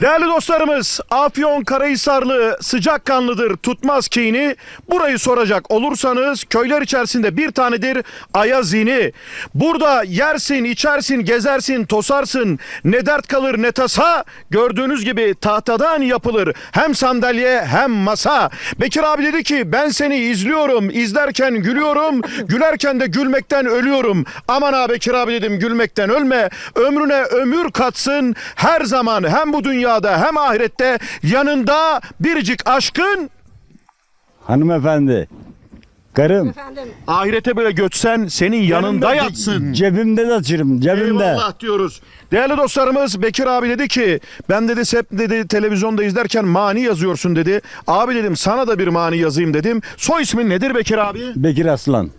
Değerli dostlarımız, Afyon Karahisarlı sıcakkanlıdır, tutmaz kini. Burayı soracak olursanız köyler içerisinde bir tanedir Ayazini. Burada yersin, içersin, gezersin, tosarsın. Ne dert kalır ne tasa. Gördüğünüz gibi tahtadan yapılır. Hem sandalye hem masa. Bekir abi dedi ki ben seni izliyorum. izlerken gülüyorum. Gülerken de gülmekten ölüyorum. Aman ha Bekir abi dedim gülmekten ölme. Ömrüne ömür katsın. Her zaman hem bu dünyada hem ahirette yanında biricik aşkın Hanımefendi. Karım. Efendim ahirete böyle götsen senin yanında yatsın. Cebimde de açırım. Cebimde. Eyvallah diyoruz. Değerli dostlarımız Bekir abi dedi ki ben dedi hep dedi televizyonda izlerken mani yazıyorsun dedi. Abi dedim sana da bir mani yazayım dedim. Soy ismin nedir Bekir abi? Bekir Aslan.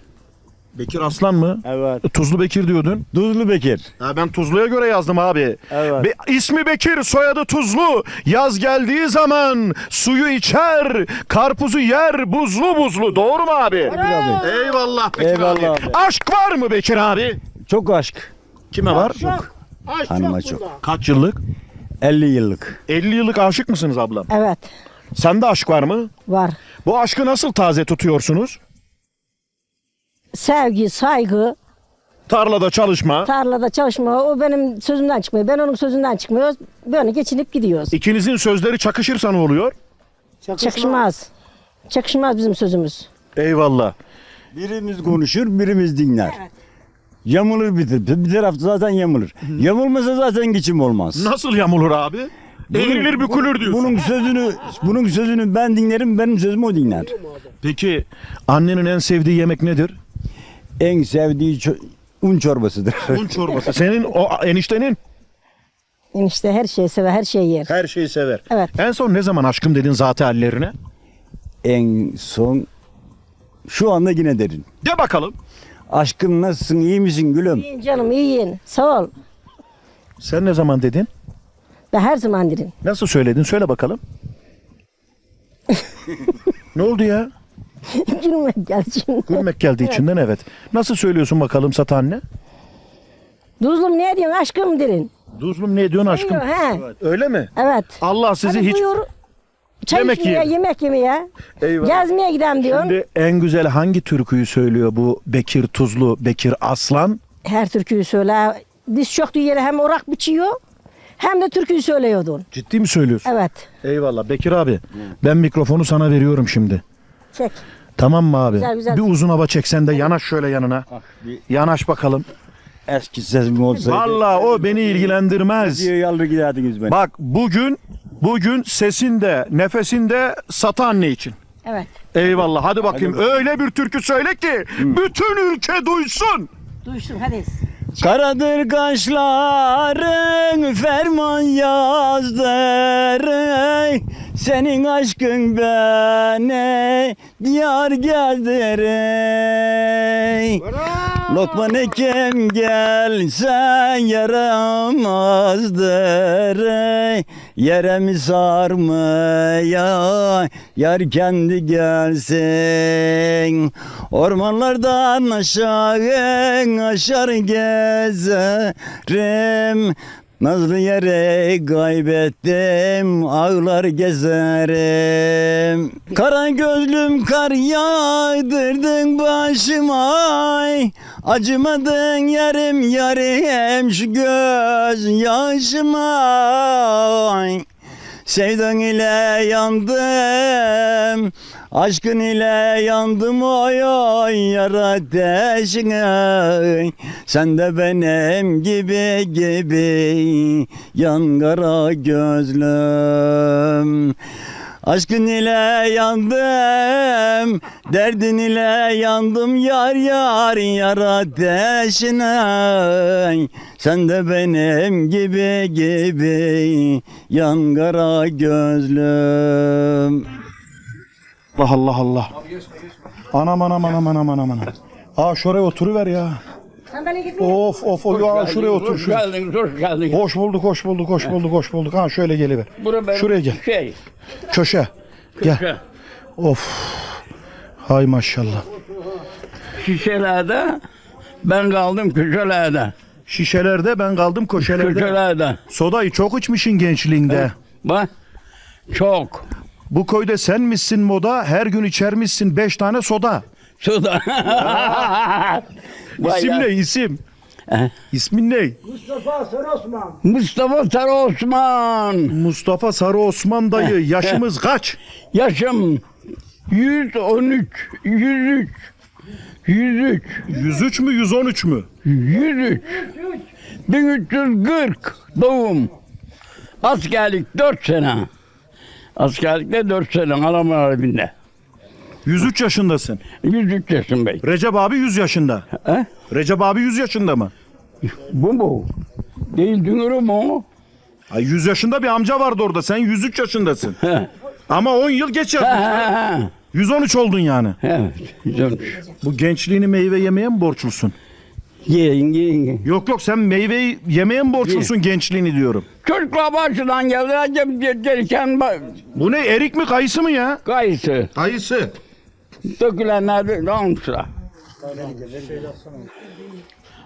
Bekir Aslan mı? Evet. Tuzlu Bekir diyordun. Tuzlu Bekir. Ha, ben Tuzlu'ya göre yazdım abi. Evet. Be- ismi Bekir, soyadı Tuzlu. Yaz geldiği zaman suyu içer, karpuzu yer, buzlu buzlu. Doğru mu abi? Bekir abi. Eyvallah Bekir Eyvallah abi. abi. Aşk var mı Bekir abi? Çok aşk. Kime var? Hanıma çok. Kaç yıllık? 50 yıllık. 50 yıllık aşık mısınız ablam? evet Sende aşk var mı? var. Bu aşkı nasıl taze tutuyorsunuz? Sevgi, saygı, Tarlada çalışma. tarlada çalışma o benim sözümden çıkmıyor. Ben onun sözünden çıkmıyoruz. Böyle geçinip gidiyoruz. İkinizin sözleri çakışırsa ne oluyor? Çakışmaz. Çakışmaz bizim sözümüz. Eyvallah. Birimiz konuşur, birimiz dinler. Yamulur bir taraf. Bir taraf zaten yamulur. Yamulmasa zaten geçim olmaz. Nasıl yamulur abi? Eğrilir bükülür diyorsun. Bunun sözünü bunun sözünü ben dinlerim, benim sözümü o dinler. Peki annenin en sevdiği yemek nedir? En sevdiği ço- un çorbasıdır. Un çorbası. Senin o eniştenin Enişte her şeyi sever, her şeyi yer. her şeyi sever. Evet. En son ne zaman aşkım dedin zaten hallerine? en son şu anda yine derin. De bakalım. Aşkım nasılsın, iyi misin gülüm? İyiyim canım, iyiyim. Sağ ol. Sen ne zaman dedin? Ben her zaman derim. Nasıl söyledin? Söyle bakalım. ne oldu ya? Gülmek geldi şimdi. Gülmek geldi içinden evet. Nasıl söylüyorsun bakalım Sata anne? Duzlum ne diyorsun aşkım derin. Duzlum ne diyorsun aşkım? Diyor, he. Öyle mi? Evet. Allah sizi Hadi hiç... buyur. Çay Yemek içmeye, yiyelim. yemek yemeye. Eyvallah. Gezmeye gidelim diyorsun. Şimdi en güzel hangi türküyü söylüyor bu Bekir Tuzlu, Bekir Aslan? Her türküyü söyle. Diz çöktüğü yere hem orak biçiyor hem de türküyü söylüyordun. Ciddi mi söylüyorsun? Evet. Eyvallah. Bekir abi ben mikrofonu sana veriyorum şimdi. Çek. Tamam mı abi? Güzel, güzel. Bir uzun hava çeksen de yanaş şöyle yanına. Yanaş bakalım. Eski sesim olsaydı. Vallahi o beni ilgilendirmez. Diyor yalır giderdiniz beni. Bak bugün bugün sesinde, nefesinde Sata anne için. Evet. Eyvallah. Hadi bakayım. Öyle bir türkü söyle ki bütün ülke duysun. Duysun hadi. Karadır kaşların ferman yazdır ey. Senin aşkın beni diyar gezdir ey. Lokman Ekem gelse yaramazdır ey. Yere mi sarmaya yar kendi gelsin Ormanlardan aşağı aşar gezerim Nazlı yere kaybettim ağlar gezerim Kara gözlüm kar yağdırdın başıma. Acımadın yarım yarım şu göz yaşıma. Sevdan ile yandım Aşkın ile yandım oy oy yar ateşine Sen de benim gibi gibi yan kara gözlüm Aşkın ile yandım, derdin ile yandım yar yar yar ateşine. Sen de benim gibi gibi yan kara gözlüm. Allah Allah Allah. Anam anam anam anam anam anam. Aa şuraya oturuver ya. Gitme. Of of of ya şuraya otur. Hoş Şuraya. geldiniz, hoş geldiniz. Hoş bulduk, hoş bulduk, hoş bulduk, hoş bulduk. Ha şöyle geliver. Bura benim Şuraya gel. Şey, Köşe. Gel. köşe. Of. Hay maşallah. Şişelerde ben kaldım köşelerde. Şişelerde ben kaldım köşelerde. Köşelerde. Sodayı çok içmişin gençliğinde. Bak. Çok. Bu köyde sen misin moda? Her gün içermişsin 5 tane soda. Suda. Vay İsim ya. ne isim? He. İsmin ne? Mustafa Sarı Osman. Mustafa Sarı Osman. Mustafa Sarı Osman dayı. Yaşımız kaç? Yaşım 113. 103. 103. 103 mü 113 mü? 103. 1340 doğum. Askerlik 4 sene. Askerlikte 4 sene Alman Harbi'nde. 103 yaşındasın. 103 yaşındayım. Recep abi 100 yaşında. He? Recep abi 100 yaşında mı? Bu mu? Değil dünürüm o. Ay 100 yaşında bir amca vardı orada. Sen 103 yaşındasın. He. Ama 10 yıl geç he. 113 oldun yani. Evet, güzelmiş. Bu gençliğini meyve yemeye mi borçlusun? Yiyin, yiyin. Yok yok sen meyveyi yemeye mi borçlusun gençliğini diyorum. Çocuklar başından geldi. Acem gelirken bak, Bu ne erik mi kayısı mı ya? kayısı. Kayısı. Dökülenler de almışlar.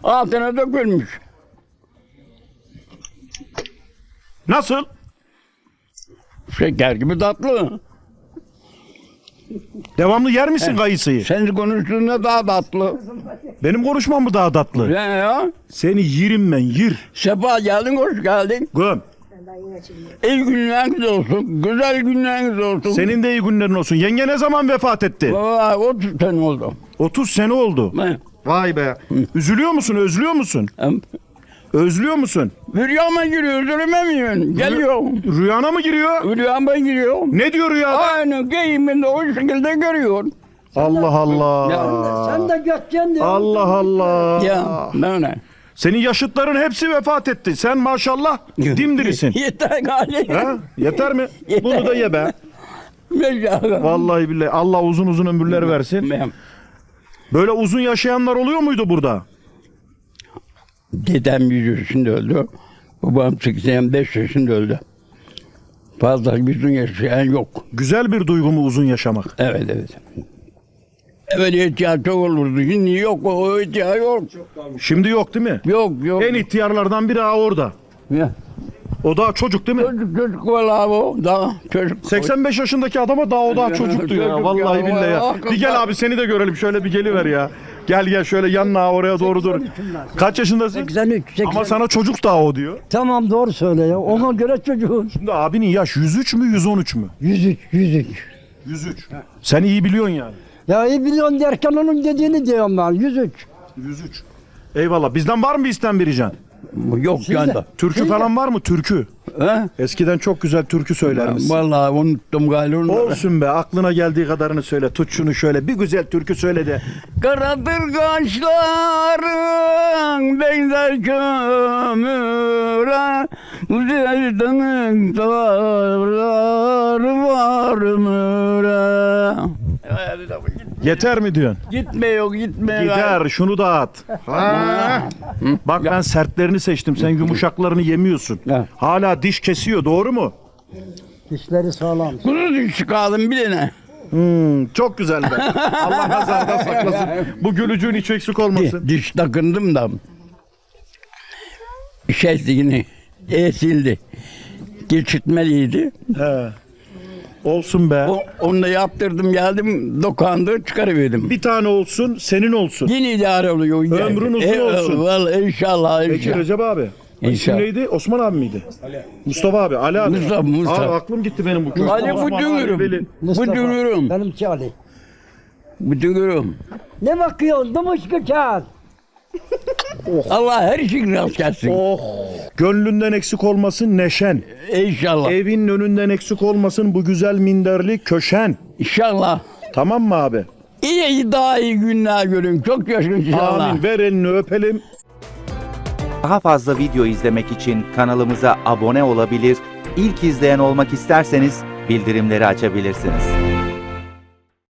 Altına dökülmüş. Nasıl? Şeker gibi tatlı. Devamlı yer misin kayısıyı? Sen konuştuğunda daha tatlı. Benim konuşmam mı daha tatlı? Ne ya? Seni yirim ben yir. Sefa geldin, hoş geldin. Göm. İyi günleriniz olsun. Güzel günleriniz olsun. Senin de iyi günlerin olsun. Yenge ne zaman vefat etti? Vay, 30 sene oldu. 30 sene oldu. Ben, Vay be. Üzülüyor musun? Özlüyor musun? em, Özlüyor musun? Rüyama giriyor, mi? Geliyor. Rüyana mı giriyor? Rüyama giriyor. Ne diyor rüyada? Aynı giyiminde o şekilde görüyor. Allah Allah. Sen de göteceksin diyor. Allah Allah. Ya böyle. Senin yaşıtların hepsi vefat etti. Sen maşallah dimdirisin. Yeter galiba. ha? Yeter mi? Yeter. Bunu da ye be. Vallahi billahi Allah uzun uzun ömürler versin. Böyle uzun yaşayanlar oluyor muydu burada? Dedem 100 yaşında öldü. Babam 85 yaşında öldü. Fazla uzun yaşayan yok. Güzel bir duygu mu uzun yaşamak? Evet evet. Evet ihtiyaç çok olurdu. Şimdi yok o ihtiyaç yok. Şimdi yok değil mi? Yok yok. En ihtiyarlardan biri ha orada. Ya. O daha çocuk değil mi? Çocuk çocuk valla bu. Daha çocuk. 85 yaşındaki adama daha o daha çocuktu ya. Vallahi ya, billahi ya. vallahi. Bir gel abi seni de görelim. Şöyle bir geliver ya. Gel gel şöyle yanına oraya doğru dur. Kaç yaşındasın? 83, 80. Ama sana çocuk daha o diyor. Tamam doğru söyle ya. Ona göre çocuğun. Şimdi abinin yaş 103 mü 113 mü? 103, 103. 103. Sen iyi biliyorsun yani. Ya iyi biliyorsun derken onun dediğini diyorum ben. 103. 103. Eyvallah. Bizden var mı bir isten bir rican? Yok yanda. Türkü falan var mı? Türkü. He? Eskiden çok güzel türkü söyler misin? Vallahi unuttum galiba. onları. Olsun be aklına geldiği kadarını söyle. Tut şunu şöyle bir güzel türkü söyle de. Karadır kaşların benzer kömüre Güzeldanın dağları var müre Yeter mi diyorsun? Gitme yok gitme. Gider şunu da at. Ha. Bak ben sertlerini seçtim. Sen yumuşaklarını yemiyorsun. Ya. Hala diş kesiyor doğru mu? Dişleri sağlam. Kuzu düştü kaldım bir tane. Hmm, çok güzel be. Allah nazardan saklasın. Bu gülücüğün hiç eksik olmasın. Diş takındım da. Şeysini esildi. Geçitmeliydi. He. Olsun be. O, onu da yaptırdım geldim dokandı çıkarıverdim. Bir tane olsun senin olsun. Yine idare oluyor. Ömrün uzun olsun. Vallahi inşallah Peki inşallah. Recep abi. İsim İnşallah. neydi? Osman abi miydi? Mustafa abi. Ali abi. Mustafa, Mustafa. Abi aklım gitti benim bu. Ali bu Osman, Ali, Veli. dünürüm. Bu dünürüm. Benimki Ali. Bu dünürüm. Ne bakıyorsun? Dumuşku kağıt. Allah her şeyi rast gelsin. Oh. Gönlünden eksik olmasın neşen. İnşallah. Evinin önünden eksik olmasın bu güzel minderli köşen. İnşallah. Tamam mı abi? İyi iyi daha iyi günler görün. Çok yaşın inşallah. Amin. Ver elini öpelim. Daha fazla video izlemek için kanalımıza abone olabilir, ilk izleyen olmak isterseniz bildirimleri açabilirsiniz.